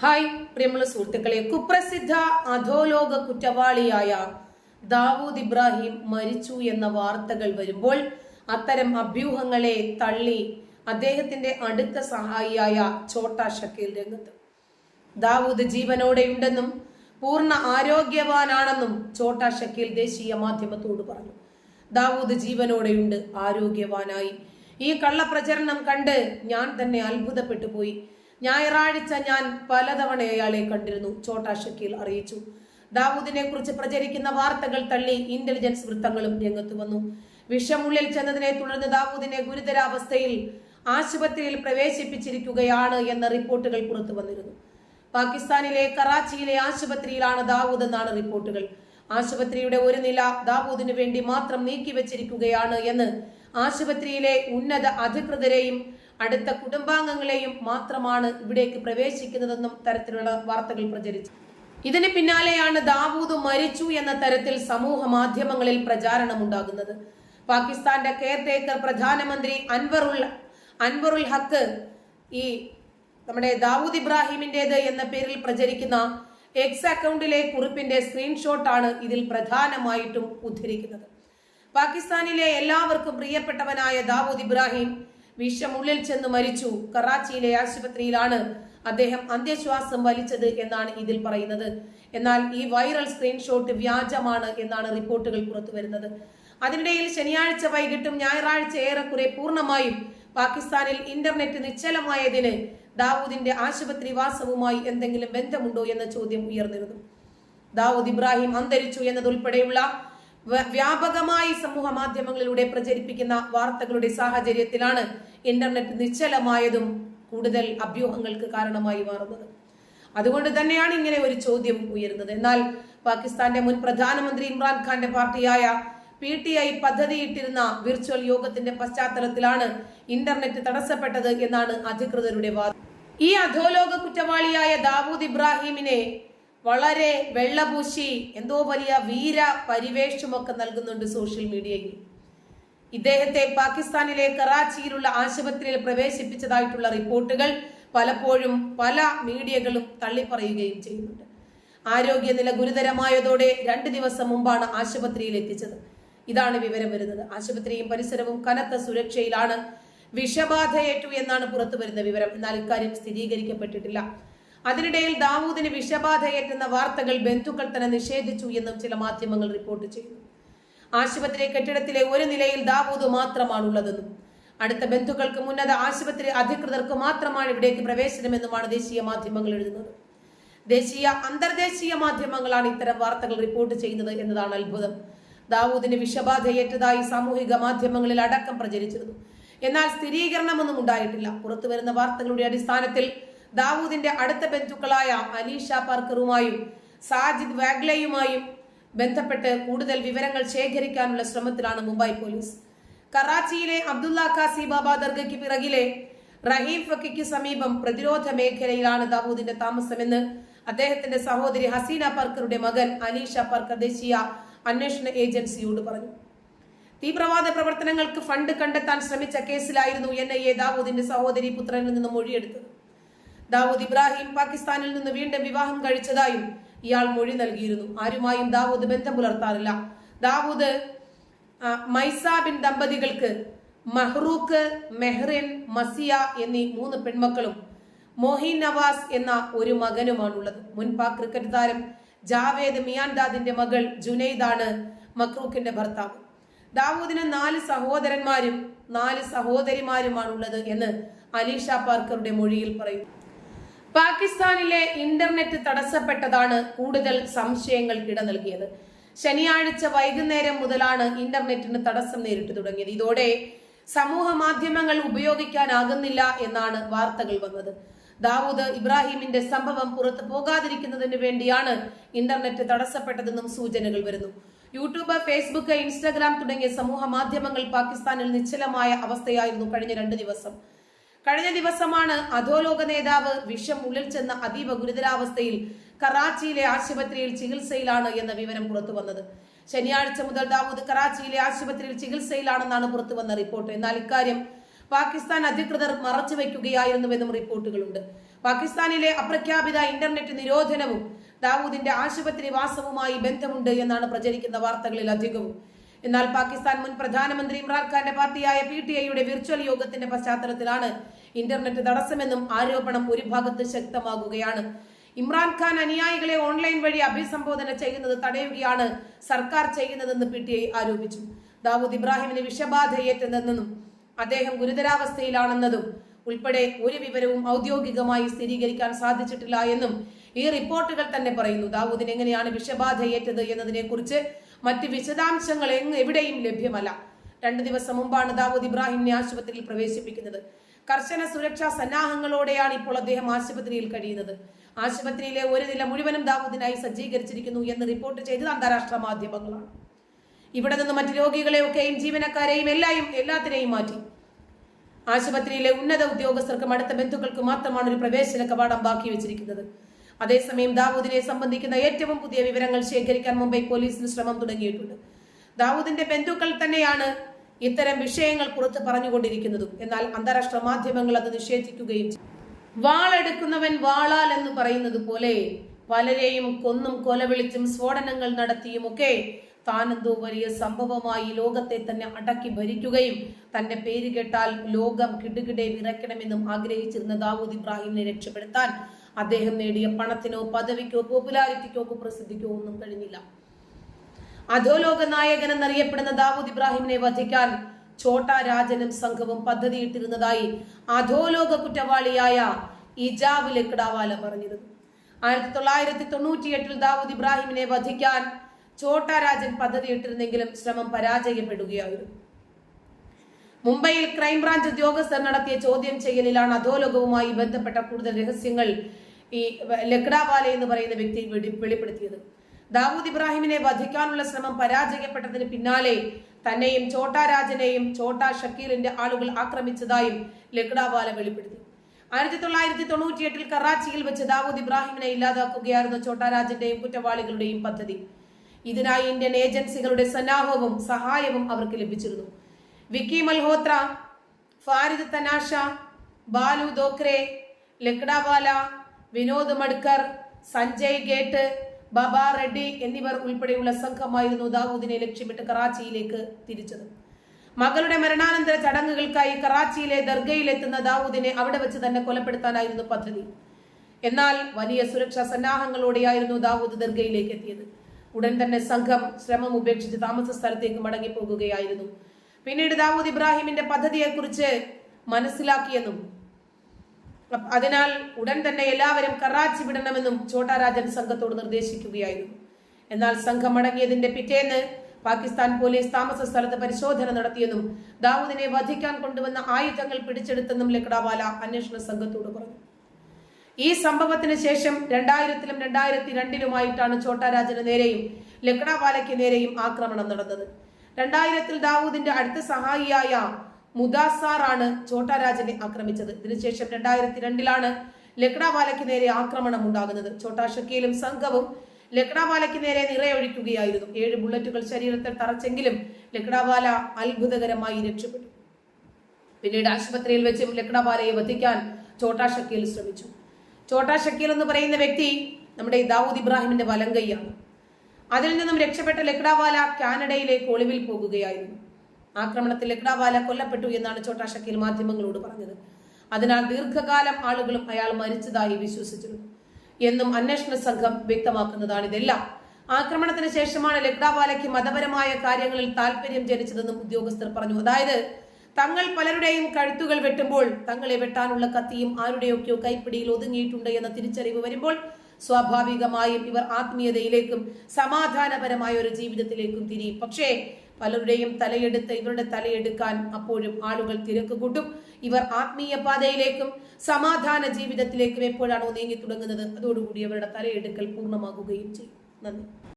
Hi പ്രിയമുള്ള സുഹൃത്തുക്കളെ. കുപ്രസിദ്ധ അധോലോക കുറ്റവാളിയായ ദാവൂദ് ഇബ്രാഹിം മരിച്ചു എന്ന വാർത്തകൾ വരുമ്പോൾ അത്തരം അഭ്യൂഹങ്ങളെ തള്ളി അദ്ദേഹത്തിന്റെ അടുത്ത സഹായിയായ ചോട്ടാ ഷക്കീൽ രംഗത്ത്. ദാവൂദ് ജീവനോടെയുണ്ടെന്നും പൂർണ ആരോഗ്യവാനാണെന്നും ചോട്ടാ ഷക്കീൽ ദേശീയ മാധ്യമത്തോട് പറഞ്ഞു. ദാവൂദ് ജീവനോടെയുണ്ട് ആരോഗ്യവാനായി. ഈ കള്ളപ്രചരണം കണ്ട് ഞാൻ തന്നെ അത്ഭുതപ്പെട്ടു പോയി. ഞായറാഴ്ച ഞാൻ പലതവണ അയാളെ കണ്ടിരുന്നു ചോട്ടാ ഷക്കീൽ അറിയിച്ചു. ദാവൂദിനെ കുറിച്ച് പ്രചരിക്കുന്ന വാർത്തകൾ തള്ളി ഇന്റലിജൻസ് വൃത്തങ്ങളും രംഗത്ത് വന്നു. വിഷമുള്ളിൽ ചെന്നതിനെ തുടർന്ന് ദാവൂദിനെ ഗുരുതരാവസ്ഥയിൽ ആശുപത്രിയിൽ പ്രവേശിപ്പിച്ചിരിക്കുകയാണ് എന്ന റിപ്പോർട്ടുകൾ പുറത്തു വന്നിരുന്നു. പാകിസ്ഥാനിലെ കറാച്ചിയിലെ ആശുപത്രിയിലാണ് ദാവൂദ് എന്നാണ് റിപ്പോർട്ടുകൾ. ആശുപത്രിയുടെ ഒരു നില ദാവൂദിനു വേണ്ടി മാത്രം നീക്കിവെച്ചിരിക്കുകയാണ് എന്ന് ആശുപത്രിയിലെ ഉന്നത അധികൃതരെയും അടുത്ത കുടുംബാംഗങ്ങളെയും മാത്രമാണ് ഇവിടേക്ക് പ്രവേശിക്കുന്നതെന്നും തരത്തിലുള്ള വാർത്തകൾ പ്രചരിച്ചു. ഇതിന് പിന്നാലെയാണ് ദാവൂദ് മരിച്ചു എന്ന തരത്തിൽ സമൂഹ മാധ്യമങ്ങളിൽ പ്രചാരണമുണ്ടാകുന്നത് പാകിസ്ഥാന്റെ കെയർ ടേക്കർ പ്രധാനമന്ത്രി അൻവറുൽ അൻവറുൽ ഹക്ക് ഈ നമ്മുടെ ദാവൂദ് ഇബ്രാഹിമിന്റേത് എന്ന പേരിൽ പ്രചരിക്കുന്ന എക്സ് അക്കൗണ്ടിലെ കുറിപ്പിന്റെ സ്ക്രീൻഷോട്ടാണ് ഇതിൽ പ്രധാനമായിട്ടും ഉദ്ധരിക്കുന്നത്. പാകിസ്ഥാനിലെ എല്ലാവർക്കും പ്രിയപ്പെട്ടവനായ ദാവൂദ് ഇബ്രാഹിം വിഷമുള്ളിൽ ചെന്ന് മരിച്ചു. കറാച്ചിയിലെ ആശുപത്രിയിലാണ് അദ്ദേഹം അന്ത്യശ്വാസം വലിച്ചത് എന്നാണ് ഇതിൽ പറയുന്നത്. എന്നാൽ ഈ വൈറൽ സ്ക്രീൻഷോട്ട് വ്യാജമാണ് എന്നാണ് റിപ്പോർട്ടുകൾ പുറത്തു വരുന്നത്. അതിനിടയിൽ ശനിയാഴ്ച വൈകിട്ടും ഞായറാഴ്ച ഏറെക്കുറെ പൂർണമായും പാകിസ്ഥാനിൽ ഇന്റർനെറ്റ് നിശ്ചലമായതിന് ദാവൂദിന്റെ ആശുപത്രി വാസവുമായി എന്തെങ്കിലും ബന്ധമുണ്ടോ എന്ന ചോദ്യം ഉയർന്നിരുന്നു. ദാവൂദ് ഇബ്രാഹിം അന്തരിച്ചു എന്നതുൾപ്പെടെയുള്ള വ്യാപകമായി സമൂഹ മാധ്യമങ്ങളിലൂടെ പ്രചരിപ്പിക്കുന്ന വാർത്തകളുടെ സാഹചര്യത്തിലാണ് ഇന്റർനെറ്റ് നിശ്ചലമായതും കൂടുതൽ അഭ്യൂഹങ്ങൾക്ക് കാരണമായി മാറുന്നത്. അതുകൊണ്ട് തന്നെയാണ് ഇങ്ങനെ ഒരു ചോദ്യം ഉയരുന്നത്. എന്നാൽ പാകിസ്ഥാന്റെ മുൻ പ്രധാനമന്ത്രി ഇമ്രാൻഖാന്റെ പാർട്ടിയായ പി ടി ഐ പദ്ധതിയിട്ടിരുന്ന വിർച്വൽ യോഗത്തിന്റെ പശ്ചാത്തലത്തിലാണ് ഇന്റർനെറ്റ് തടസ്സപ്പെട്ടത് എന്നാണ് അധികൃതരുടെ വാദം. ഈ അധോലോക കുറ്റവാളിയായ ദാവൂദ് ഇബ്രാഹിമിനെ വളരെ വെള്ളപൂശി എന്തോ വലിയ വീര പരിവേഷമൊക്കെ നൽകുന്നുണ്ട് സോഷ്യൽ മീഡിയയിൽ. ഇദ്ദേഹത്തെ പാകിസ്ഥാനിലെ കറാച്ചിയിലുള്ള ആശുപത്രിയിൽ പ്രവേശിപ്പിച്ചതായിട്ടുള്ള റിപ്പോർട്ടുകൾ പലപ്പോഴും പല മീഡിയകളും തള്ളിപ്പറയുകയും ചെയ്യുന്നുണ്ട്. ആരോഗ്യനില ഗുരുതരമായതോടെ രണ്ട് ദിവസം മുമ്പാണ് ആശുപത്രിയിൽ എത്തിച്ചത്. ഇതാണ് വിവരം വരുന്നത്. ആശുപത്രിയും പരിസരവും കനത്ത സുരക്ഷയിലാണ്. വിഷബാധയേറ്റു എന്നാണ് പുറത്തു വരുന്ന വിവരം. എന്നാൽ ഇക്കാര്യം സ്ഥിരീകരിക്കപ്പെട്ടിട്ടില്ല. അതിനിടയിൽ ദാവൂദിന് വിഷബാധയേറ്റെന്ന വാർത്തകൾ ബന്ധുക്കൾ തന്നെ നിഷേധിച്ചു എന്നും ചില മാധ്യമങ്ങൾ റിപ്പോർട്ട് ചെയ്യുന്നു. ആശുപത്രി കെട്ടിടത്തിലെ ഒരു നിലയിൽ ദാവൂദ് മാത്രമാണുള്ളതെന്നും അടുത്ത ബന്ധുക്കൾക്ക് ഉന്നത ആശുപത്രി അധികൃതർക്ക് മാത്രമാണ് ഇവിടേക്ക് പ്രവേശനമെന്നുമാണ് ദേശീയ മാധ്യമങ്ങൾ എഴുതുന്നത്. ദേശീയ അന്തർദേശീയ മാധ്യമങ്ങളാണ് ഇത്തരം വാർത്തകൾ റിപ്പോർട്ട് ചെയ്യുന്നത് എന്നതാണ് അത്ഭുതം. ദാവൂദിന് വിഷബാധയേറ്റതായി സാമൂഹിക മാധ്യമങ്ങളിൽ അടക്കം പ്രചരിച്ചിരുന്നു. എന്നാൽ സ്ഥിരീകരണമൊന്നും ഉണ്ടായിട്ടില്ല. പുറത്തുവരുന്ന വാർത്തകളുടെ അടിസ്ഥാനത്തിൽ ദാവൂദിന്റെ അടുത്ത ബന്ധുക്കളായ അലീഷ പാർക്കറുമായും സാജിദ് വാഗ്ലയുമായും ബന്ധപ്പെട്ട് കൂടുതൽ വിവരങ്ങൾ ശേഖരിക്കാനുള്ള ശ്രമത്തിലാണ് മുംബൈ പോലീസ്. കറാച്ചിയിലെ അബ്ദുല്ല ഖാസി ബാബ ദർഗയ്ക്ക് പിറകിലെ റഹീം ഫക്കിക്ക് സമീപം പ്രതിരോധ മേഖലയിലാണ് ദാവൂദിന്റെ താമസമെന്ന് അദ്ദേഹത്തിന്റെ സഹോദരി ഹസീന പാർക്കറുടെ മകൻ അലീഷ പാർക്കർ ദേശീയ അന്വേഷണ ഏജൻസിയോട് പറഞ്ഞു. തീവ്രവാദ പ്രവർത്തനങ്ങൾക്ക് ഫണ്ട് കണ്ടെത്താൻ ശ്രമിച്ച കേസിലായിരുന്നു എൻ ഐ എ ദാവൂദിന്റെ സഹോദരി പുത്രനിൽ നിന്ന് മൊഴിയെടുത്തത്. ദാവൂദ് ഇബ്രാഹിം പാകിസ്ഥാനിൽ നിന്ന് വീണ്ടും വിവാഹം കഴിച്ചതായും ഇയാൾ മൊഴി നൽകിയിരുന്നു. ആരുമായും ദാവൂദ് ബന്ധം പുലർത്താറില്ല ദാവൂദ് മൈസാബിൻ ദമ്പതികൾക്ക് മഹ്റൂഖ് മെഹ്റിൻ മസിയ എന്നീ മൂന്ന് പെൺമക്കളും മോഹിൻ നവാസ് എന്ന ഒരു മകനുമാണുള്ളത്. മുൻ പാക് ക്രിക്കറ്റ് താരം ജാവേദ് മിയാൻദാദിന്റെ മകൾ ജുനൈദാണ് മക്രൂഖിന്റെ ഭർത്താവ്. ദാവൂദിന് നാല് സഹോദരന്മാരും നാല് സഹോദരിമാരുമാണുള്ളത് എന്ന് അലീഷ പാർക്കറുടെ മൊഴിയിൽ പറയുന്നു. പാകിസ്ഥാനിലെ ഇന്റർനെറ്റ് തടസ്സപ്പെട്ടതാണ് കൂടുതൽ സംശയങ്ങൾക്ക് ഇട നൽകിയത്. ശനിയാഴ്ച വൈകുന്നേരം മുതലാണ് ഇന്റർനെറ്റിന് തടസ്സം നേരിട്ട് തുടങ്ങിയത്. ഇതോടെ സമൂഹ മാധ്യമങ്ങൾ ഉപയോഗിക്കാനാകുന്നില്ല എന്നാണ് വാർത്തകൾ വന്നത്. ദാവൂദ് ഇബ്രാഹിമിന്റെ സംഭവം പുറത്തു പോകാതിരിക്കുന്നതിന് വേണ്ടിയാണ് ഇന്റർനെറ്റ് തടസ്സപ്പെട്ടതെന്നും സൂചനകൾ വരുന്നു. യൂട്യൂബ് ഫേസ്ബുക്ക് ഇൻസ്റ്റാഗ്രാം തുടങ്ങിയ സമൂഹ മാധ്യമങ്ങൾ പാകിസ്ഥാനിൽ നിശ്ചലമായ അവസ്ഥയായിരുന്നു കഴിഞ്ഞ രണ്ട് ദിവസം. കഴിഞ്ഞ ദിവസമാണ് അധോലോക നേതാവ് വിഷം ഉള്ളിൽ ചെന്ന അതീവ ഗുരുതരാവസ്ഥയിൽ കറാച്ചിയിലെ ആശുപത്രിയിൽ ചികിത്സയിലാണ് എന്ന വിവരം പുറത്തു വന്നത്. ശനിയാഴ്ച മുതൽ ദാവൂദ് കറാച്ചിയിലെ ആശുപത്രിയിൽ ചികിത്സയിലാണെന്നാണ് പുറത്തു വന്ന റിപ്പോർട്ട്. എന്നാൽ ഇക്കാര്യം പാകിസ്ഥാൻ അധികൃതർ മറച്ചുവെക്കുകയായിരുന്നുവെന്നും റിപ്പോർട്ടുകളുണ്ട്. പാകിസ്ഥാനിലെ അപ്രഖ്യാപിത ഇന്റർനെറ്റ് നിരോധനവും ദാവൂദിന്റെ ആശുപത്രി വാസവുമായി ബന്ധമുണ്ട് എന്നാണ് പ്രചരിക്കുന്ന വാർത്തകളിൽ അധികവും. എന്നാൽ പാകിസ്ഥാൻ മുൻ പ്രധാനമന്ത്രി ഇമ്രാൻഖാന്റെ പാർട്ടിയായ പി ടി ഐയുടെ വിർച്വൽ യോഗത്തിന്റെ പശ്ചാത്തലത്തിലാണ് ഇന്റർനെറ്റ് തടസ്സമെന്നും ആരോപണം ഒരു ഭാഗത്ത് ശക്തമാകുകയാണ്. ഇമ്രാൻഖാൻ അനുയായികളെ ഓൺലൈൻ വഴി അഭിസംബോധന ചെയ്യുന്നത് തടയുകയാണ് സർക്കാർ ചെയ്യുന്നതെന്ന് പി ടി ഐ ആരോപിച്ചു. ദാവൂദ് ഇബ്രാഹിമിന് വിഷബാധയേറ്റതെന്നും അദ്ദേഹം ഗുരുതരാവസ്ഥയിലാണെന്നതും ഉൾപ്പെടെ ഒരു വിവരവും ഔദ്യോഗികമായി സ്ഥിരീകരിക്കാൻ സാധിച്ചിട്ടില്ല എന്നും ഈ റിപ്പോർട്ടുകൾ തന്നെ പറയുന്നു. ദാവൂദിന് എങ്ങനെയാണ് വിഷബാധയേറ്റത് എന്നതിനെ കുറിച്ച് മറ്റ് വിശദാംശങ്ങൾ എവിടെയും ലഭ്യമല്ല. രണ്ടു ദിവസം മുമ്പാണ് ദാവൂദ് ഇബ്രാഹിമിനെ ആശുപത്രിയിൽ പ്രവേശിപ്പിക്കുന്നത്. കർശന സുരക്ഷാ സന്നാഹങ്ങളോടെയാണ് ഇപ്പോൾ അദ്ദേഹം ആശുപത്രിയിൽ കഴിയുന്നത്. ആശുപത്രിയിലെ ഒരു നില മുഴുവനും ദാവൂദിനായി സജ്ജീകരിച്ചിരിക്കുന്നു എന്ന് റിപ്പോർട്ട് ചെയ്തത് അന്താരാഷ്ട്ര മാധ്യമങ്ങളാണ്. ഇവിടെ നിന്ന് മറ്റ് രോഗികളെയൊക്കെയും ജീവനക്കാരെയും എല്ലായും എല്ലാത്തിനെയും മാറ്റി. ആശുപത്രിയിലെ ഉന്നത ഉദ്യോഗസ്ഥർക്കും അടുത്ത ബന്ധുക്കൾക്കും മാത്രമാണ് ഒരു പ്രവേശന കവാടം ബാക്കി വെച്ചിരിക്കുന്നത്. അതേസമയം ദാവൂദിനെ സംബന്ധിക്കുന്ന ഏറ്റവും പുതിയ വിവരങ്ങൾ ശേഖരിക്കാൻ മുംബൈ പോലീസിന് ശ്രമം തുടങ്ങിയിട്ടുണ്ട്. ദാവൂദിന്റെ ബന്ധുക്കൾ തന്നെയാണ് ഇത്തരം വിഷയങ്ങൾ പുറത്ത് പറഞ്ഞുകൊണ്ടിരിക്കുന്നതും. എന്നാൽ അന്താരാഷ്ട്ര മാധ്യമങ്ങൾ അത് നിഷേധിക്കുകയും വാളെടുക്കുന്നവൻ വാളാൽ എന്ന് പറയുന്നത് പോലെ പലരെയും കൊന്നും കൊലവിളിച്ചും സ്ഫോടനങ്ങൾ നടത്തിയും ഒക്കെ താനെന്തോ വലിയ സംഭവമായി ലോകത്തെ തന്നെ അടക്കി ഭരിക്കുകയും തന്റെ പേര് കേട്ടാൽ ലോകം കിടുകിടെ വിറയ്ക്കണമെന്നും ആഗ്രഹിച്ചിരുന്ന ദാവൂദ് ഇബ്രാഹിമിനെ രക്ഷപ്പെടുത്താൻ അദ്ദേഹം നേടിയ പണത്തിനോ പദവിക്കോ പോപ്പുലാരിറ്റിക്കോ പ്രസിദ്ധിക്കോ ഒന്നും കഴിഞ്ഞില്ല. അധോലോക നായകൻ എന്നറിയപ്പെടുന്ന ദാവൂദ് ഇബ്രാഹിമിനെ വധിക്കാൻ ഛോട്ട രാജനും സംഘവും പദ്ധതിയിട്ടിരുന്നതായി അധോലോക കുറ്റവാളിയായ ഇജാബ് ലക്ഡാവാല പറഞ്ഞിരുന്നു. ആയിരത്തി തൊള്ളായിരത്തി തൊണ്ണൂറ്റിയെട്ടിൽ ദാവൂദ് ഇബ്രാഹിമിനെ വധിക്കാൻ ഛോട്ട രാജൻ പദ്ധതിയിട്ടിരുന്നെങ്കിലും ശ്രമം പരാജയപ്പെടുകയായിരുന്നു. മുംബൈയിൽ ക്രൈംബ്രാഞ്ച് ഉദ്യോഗസ്ഥർ നടത്തിയ ചോദ്യം ചെയ്യലിലാണ് അധോലോകവുമായി ബന്ധപ്പെട്ട കൂടുതൽ രഹസ്യങ്ങൾ ഈ ലക്ഡാവാല എന്ന് പറയുന്ന വ്യക്തി വെളിപ്പെടുത്തിയത്. ദാവൂദ് ഇബ്രാഹിമിനെ വധിക്കാനുള്ള ശ്രമം പരാജയപ്പെട്ടതിന് പിന്നാലെ തന്നെയും ചോട്ടാ രാജനെയും ചോട്ടാ ഷക്കീലിന്റെ ആളുകൾ ആക്രമിച്ചതായും ലക്ഡാവാല വെളിപ്പെടുത്തി. ആയിരത്തി തൊള്ളായിരത്തി തൊണ്ണൂറ്റി എട്ടിൽ കറാച്ചിയിൽ വെച്ച് ദാവൂദ് ഇബ്രാഹിമിനെ ഇല്ലാതാക്കുകയായിരുന്നു ചോട്ടാരാജന്റെയും കുറ്റവാളികളുടെയും പദ്ധതി. ഇതിനായി ഇന്ത്യൻ ഏജൻസികളുടെ സന്നാഹവും സഹായവും അവർക്ക് ലഭിച്ചിരുന്നു. വിക്കി മൽഹോത്ര ഫാരിദ് തനാഷ ബാലു ദോക്രെ ലക്ഡാവാല വിനോദ് മഡ്കർ സഞ്ജയ് ഗേട്ട് ബബ റെഡ്ഡി എന്നിവർ ഉൾപ്പെടെയുള്ള സംഘമായിരുന്നു ദാവൂദിനെ ലക്ഷ്യമിട്ട് കറാച്ചിയിലേക്ക് തിരിച്ചത്. മകളുടെ മരണാനന്തര ചടങ്ങുകൾക്കായി കറാച്ചിയിലെ ദർഗയിലെത്തുന്ന ദാവൂദിനെ അവിടെ വെച്ച് തന്നെ കൊലപ്പെടുത്താനായിരുന്നു പദ്ധതി. എന്നാൽ വലിയ സുരക്ഷാ സന്നാഹങ്ങളോടെയായിരുന്നു ദാവൂദ് ദർഗയിലേക്ക് എത്തിയത്. ഉടൻ തന്നെ സംഘം ശ്രമം ഉപേക്ഷിച്ച് താമസ സ്ഥലത്തേക്ക് മടങ്ങിപ്പോകുകയായിരുന്നു. പിന്നീട് ദാവൂദ് ഇബ്രാഹിമിന്റെ പദ്ധതിയെക്കുറിച്ച് മനസ്സിലാക്കിയെന്നും അതിനാൽ ഉടൻ തന്നെ എല്ലാവരും കറാച്ചി വിടണമെന്നും ഛോട്ടാരാജൻ സംഘത്തോട് നിർദ്ദേശിക്കുകയായിരുന്നു. എന്നാൽ സംഘം മടങ്ങിയതിന്റെ പിറ്റേന്ന് പാകിസ്ഥാൻ പോലീസ് താമസ സ്ഥലത്ത് പരിശോധന നടത്തിയെന്നും ദാവൂദിനെ വധിക്കാൻ കൊണ്ടുവന്ന ആയുധങ്ങൾ പിടിച്ചെടുത്തെന്നും ലക്ഡാവാല അന്വേഷണ സംഘത്തോട് പറഞ്ഞു. ഈ സംഭവത്തിന് ശേഷം രണ്ടായിരത്തിലും രണ്ടായിരത്തി രണ്ടിലുമായിട്ടാണ് ഛോട്ടാരാജന് നേരെയും ലക്ഡാവാലയ്ക്ക് നേരെയും ആക്രമണം നടന്നത്. രണ്ടായിരത്തിൽ ദാവൂദിന്റെ അടുത്ത സഹായിയായ മുദാസാർ ആണ് ഛോട്ടാരാജനെ ആക്രമിച്ചത്. ഇതിനുശേഷം രണ്ടായിരത്തി രണ്ടിലാണ് ലക്ഡാവാലയ്ക്ക് നേരെ ആക്രമണം ഉണ്ടാകുന്നത് ഛോട്ടാ ഷക്കീലും സംഘവും ലക്ഡാവാലയ്ക്ക് നേരെ നിറയൊഴിക്കുകയായിരുന്നു. ഏഴ് ബുള്ളറ്റുകൾ ശരീരത്തിൽ തറച്ചെങ്കിലും ലക്ഡാവാല അത്ഭുതകരമായി രക്ഷപ്പെട്ടു. പിന്നീട് ആശുപത്രിയിൽ വെച്ചും ലക്ഡാവാലയെ വധിക്കാൻ ഛോട്ടാ ഷക്കീൽ ശ്രമിച്ചു. ഛോട്ടാ ഷക്കീൽ എന്ന് പറയുന്ന വ്യക്തി നമ്മുടെ ദാവൂദ് ഇബ്രാഹിമിന്റെ വലങ്കയ്യാണ്. അതിൽ നിന്നും രക്ഷപ്പെട്ട ലക്ഡാവാല കാനഡയിലേക്ക് ഒളിവിൽ പോകുകയായിരുന്നു. ആക്രമണത്തിൽ ലക്ഡാവാല കൊല്ലപ്പെട്ടു എന്നാണ് ഛോട്ടാ ഷക്കീൽ മാധ്യമങ്ങളോട് പറഞ്ഞത്. അതിനാൽ ദീർഘകാലം ആളുകളും അയാൾ മരിച്ചതായി വിശ്വസിച്ചിരുന്നു. എന്നും അന്വേഷണ സംഘം വ്യക്തമാക്കുന്നതാണ് ഇതെല്ലാം. ആക്രമണത്തിന് ശേഷമാണ് ലക്ഡാവാലയ്ക്ക് മതപരമായ കാര്യങ്ങളിൽ താല്പര്യം ജനിച്ചതെന്നും ഉദ്യോഗസ്ഥർ പറഞ്ഞു. അതായത് തങ്ങൾ പലരുടെയും കഴുത്തുകൾ വെട്ടുമ്പോൾ തങ്ങളെ വെട്ടാനുള്ള കത്തിയും ആരുടെയൊക്കെയോ കൈപ്പിടിയിൽ ഒതുങ്ങിയിട്ടുണ്ട് എന്ന തിരിച്ചറിവ് വരുമ്പോൾ സ്വാഭാവികമായും ഇവർ ആത്മീയതയിലേക്കും സമാധാനപരമായ ഒരു ജീവിതത്തിലേക്കും തിരിയും. പക്ഷേ പലരുടെയും തലയെടുത്ത് ഇവരുടെ തലയെടുക്കാൻ അപ്പോഴും ആളുകൾ തിരക്ക് കൂട്ടും ഇവർ ആത്മീയ പാതയിലേക്കും സമാധാന ജീവിതത്തിലേക്കും എപ്പോഴാണോ നീങ്ങി തുടങ്ങുന്നത്? അതോടുകൂടി അവരുടെ തലയെടുക്കൽ പൂർണമാകുകയും ചെയ്യും. നന്ദി.